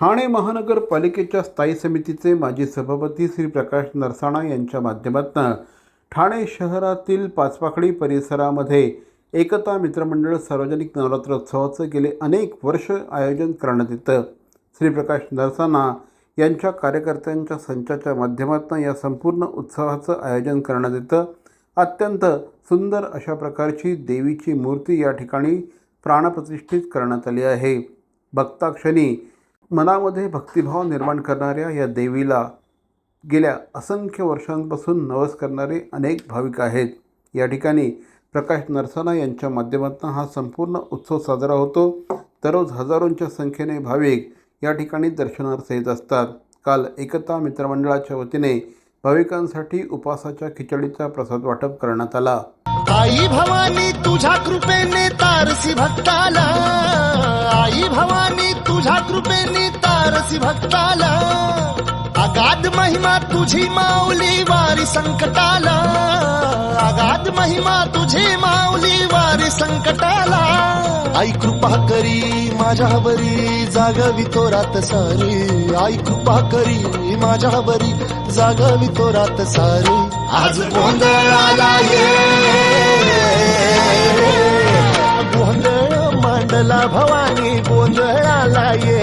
ठाणे महानगरपालिकेच्या स्थायी समितीचे माजी सभापती श्री प्रकाश नरसाणा यांच्या माध्यमातून ठाणे शहरातील पाचपाखडी परिसरामध्ये एकता मित्रमंडळ सार्वजनिक नवरात्रोत्सवाचं गेले अनेक वर्ष आयोजन करण्यात येतं. श्री प्रकाश नरसाणा यांच्या कार्यकर्त्यांच्या संचाच्या माध्यमातून या संपूर्ण उत्सवाचं आयोजन करण्यात येतं. अत्यंत सुंदर अशा प्रकारची देवीची मूर्ती या ठिकाणी प्राणप्रतिष्ठित करण्यात आली आहे. भक्ताक्षणी मनामध्ये भक्तिभाव निर्माण करणाऱ्या या देवीला गेल्या असंख्य वर्षांपासून नवस करणारे अनेक भाविक आहेत. या ठिकाणी प्रकाश नरसाना यांच्या माध्यमातून हा संपूर्ण उत्सव साजरा होतो. दररोज हजारोंच्या संख्येने भाविक या ठिकाणी दर्शनार्थ येत असतात. काल एकता मित्रमंडळाच्या वतीने भाविकांसाठी उपासाच्या खिचडीचा प्रसाद वाटप करण्यात आला. आई भवानी तुझ्या कृपेने तारसी भक्ताला. आई भवानी तुझ्या कृपेने तारसी भक्ताला अगाध महिमा तुझी माऊली वारी संकटाला अगाध महिमा तुझी माऊली वारी संकटाला. आई कृपा करी माझ्यावरी जागावी तो रात सारी. आई कृपा करी माझ्यावरी जागावी तो रात सारी. आज गोंधळाला ये. गोंधळ मांडला भवानी गोंधळाला ये.